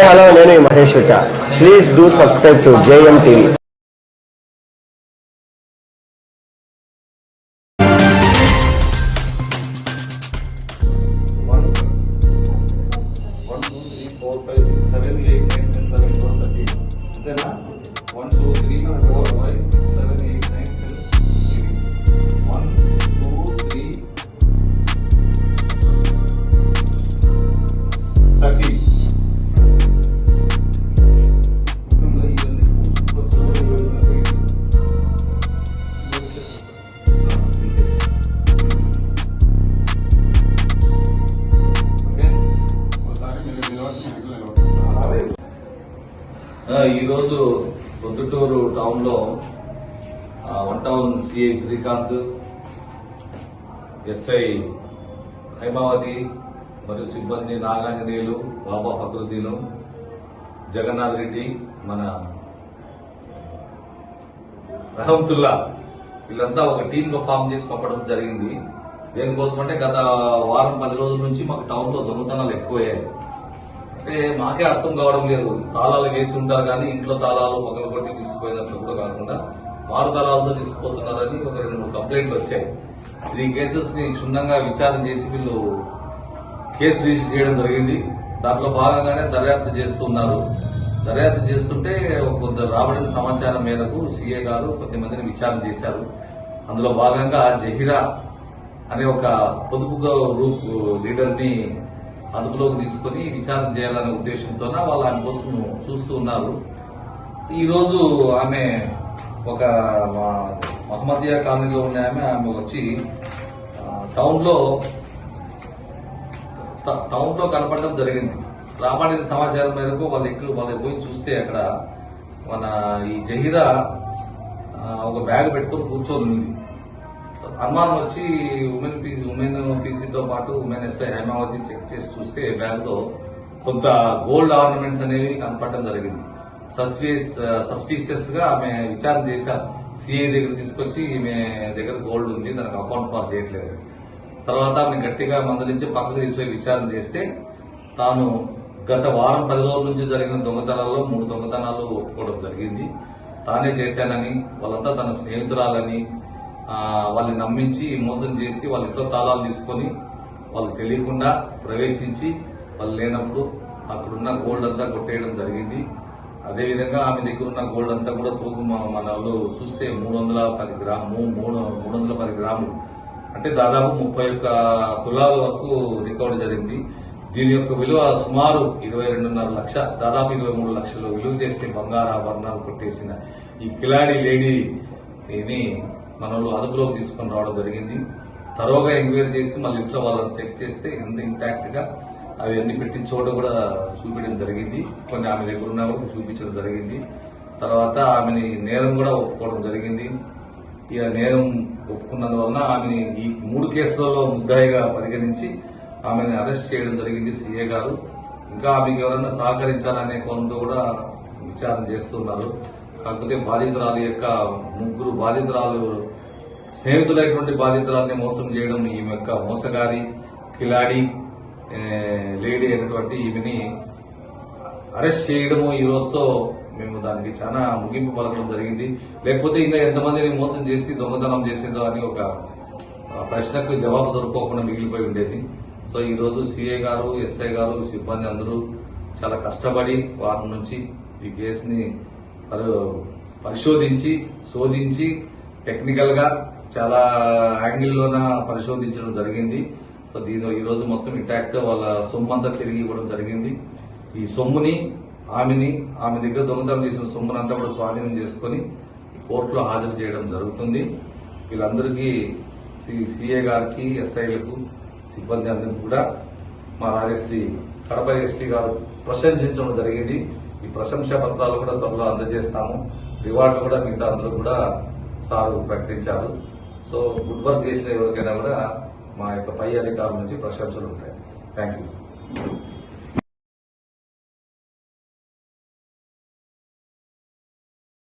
Hello నేను మీ Mahesh Vitta please do subscribe to JM TV one, one, two, three, four, five, six, seven, eight, nine, ten, eleven, twelve, thirteen. అంతేనా one two three four five ఈరోజు పొద్దుటూరు టౌన్లో one town CI Srikanth SI Haimavathi మరియు సిబ్బంది నాగాంజనేయులు బాబా ఫక్రుద్దీను జగన్నాథ్ రెడ్డి మన రహంతుల్లా వీళ్ళంతా ఒక టీంగా form చేసి పంపడం జరిగింది. దేనికోసం అంటే గత వారం పది రోజుల నుంచి మాకు టౌన్లో దొంగతనాలు ఎక్కువయ్యాయి. అంటే మాకే అర్థం కావడం లేదు. తాళాలు వేసి ఉంటారు కానీ ఇంట్లో తాళాలు పగలు కొట్టి తీసుకుపోయినట్లు కూడా కాకుండా వారు తాళాలతో తీసుకుపోతున్నారని ఒక రెండు మూడు కంప్లైంట్లు వచ్చాయి. త్రీ కేసెస్ని క్షుణ్ణంగా విచారణ చేసి వీళ్ళు కేసు రిజిస్టర్ చేయడం జరిగింది. దాంట్లో భాగంగానే దర్యాప్తు చేస్తున్నారు దర్యాప్తు చేస్తుంటే కొంత రాబడిన సమాచారం మేరకు సీఏ గారు కొద్దిమందిని విచారణ చేశారు. అందులో భాగంగా జహీరా అనే ఒక పొదుపు గ్రూప్ లీడర్ని అదుపులోకి తీసుకొని విచారణ చేయాలనే ఉద్దేశంతో వాళ్ళు ఆమె కోసం చూస్తూ ఉన్నారు. ఈరోజు ఆమె ఒక మా- మహమ్మదియా కాలనీలో ఉండే ఆమె ఆమె వచ్చి టౌన్లో టౌన్లో ట- కనపడడం జరిగింది. రాబడిన సమాచారం మేరకు వాళ్ళు ఎక్కడ వాళ్ళకి పోయి చూస్తే అక్కడ మన ఈ జహీరా ఒక బ్యాగ్ పెట్టుకొని కూర్చొని ఉంది అనుమానం వచ్చి ఉమెన్ పీసీ ఉమెన్ పీసీతో పాటు ఉమెన్ ఎస్ఐ హైమావతి చెక్ చేసి చూస్తే బ్యాగ్లో కొంత గోల్డ్ ఆర్నమెంట్స్ అనేవి కనపడటం జరిగింది. సస్పీస్ సస్పీషియస్గా ఆమె విచారణ చేశారు సిఐ దగ్గర తీసుకొచ్చి ఈమె దగ్గర గోల్డ్ ఉంది దానికి అకౌంట్ పాస్ చేయట్లేదు. తర్వాత ఆమె గట్టిగా మందలించి పక్కకు తీసుకుపోయి విచారణ చేస్తే తాను గత వారం పది రోజుల నుంచి జరిగిన దొంగతనాల్లో మూడు దొంగతనాలు ఒప్పుకోవడం జరిగింది. తానే చేశానని వాళ్ళంతా తన స్నేహితురాలని వాళ్ళని నమ్మించి మోసం చేసి వాళ్ళ ఇంట్లో తాళాలు తీసుకొని వాళ్ళు తెలియకుండా ప్రవేశించి వాళ్ళు లేనప్పుడు అక్కడున్న గోల్డ్ అంతా కొట్టేయడం జరిగింది. అదేవిధంగా ఆమె దగ్గర ఉన్న గోల్డ్ అంతా కూడా తూగు మన- వాళ్ళు చూస్తే మూడు వందల పది గ్రాము మూడు మూడు వందల పది గ్రాములు అంటే దాదాపు ముప్పై ఒక్క తులాల వరకు రికార్డు జరిగింది. దీని యొక్క విలువ సుమారు ఇరవై రెండున్నర లక్ష దాదాపు ఇరవై మూడు లక్షలు విలువ చేసే బంగారు ఆభరణాలు కొట్టేసిన ఈ కిలాడి లేడీని మనల్ని అదుపులోకి తీసుకొని రావడం జరిగింది. తరోగా ఎంక్వైరీ చేసి మళ్ళీ ఇంట్లో వాళ్ళని చెక్ చేస్తే ఎంత ఇంటాక్ట్గా అవి అన్ని పెట్టిన చోట కూడా చూపించడం జరిగింది. కొన్ని ఆమె దగ్గర ఉన్నా కూడా చూపించడం జరిగింది. తర్వాత ఆమెని నేరం కూడా ఒప్పుకోవడం జరిగింది. ఇక నేరం ఒప్పుకున్నందువలన ఆమెని ఈ మూడు కేసులలో ముద్దాయిగా పరిగణించి ఆమెను అరెస్ట్ చేయడం జరిగింది సీఏ గారు. ఇంకా ఆమెకి ఎవరైనా సహకరించాలనే కోణంతో కూడా విచారణ చేస్తున్నారు. కాకపోతే బాధితురాలు యొక్క ముగ్గురు బాధితురాలు స్నేహితులైనటువంటి బాధితురాల్ని మోసం చేయడం ఈమె యొక్క మోసగారి కిలాడి లేడీ అయినటువంటి ఈమెని అరెస్ట్ చేయడము ఈ రోజుతో మేము దానికి చాలా ముగింపు పలకడం జరిగింది. లేకపోతే ఇంకా ఎంతమందిని మోసం చేసి దొంగతనం చేసిందో అని ఒక ప్రశ్నకు జవాబు దొరకకుండా మిగిలిపోయి ఉండేది. సో ఈరోజు రోజు సిఐ గారు ఎస్ఐ గారు సిబ్బంది అందరూ చాలా కష్టపడి వారి నుంచి ఈ కేసుని పరిశోధించి శోధించి టెక్నికల్గా చాలా యాంగిల్లోన పరిశోధించడం జరిగింది. సో దీనిలో ఈరోజు మొత్తం ఇంటాక్ట్ వాళ్ళ సొమ్ము అంతా తిరిగి ఇవ్వడం జరిగింది. ఈ సొమ్ముని ఆమెని ఆమె దగ్గర దొంగతనం చేసిన సొమ్మును అంతా కూడా స్వాధీనం చేసుకొని కోర్టులో హాజరు చేయడం జరుగుతుంది. వీళ్ళందరికీ సిఏ గారికి ఎస్ఐలకు సిబ్బంది అందరికీ కూడా మా రాజశ్రీ కడప ఎస్పీ గారు ప్రశంసించడం జరిగింది. ఈ ప్రశంసా పత్రాలు కూడా త్వరలో అందజేస్తాము. రివార్డులు కూడా మిగతా అందరూ కూడా సార్ ప్రకటించారు. సో గుడ్ వర్క్ చేసిన ఎవరికైనా కూడా మా యొక్క పై అధికారుల నుంచి ప్రశంసలు ఉంటాయి. Thank you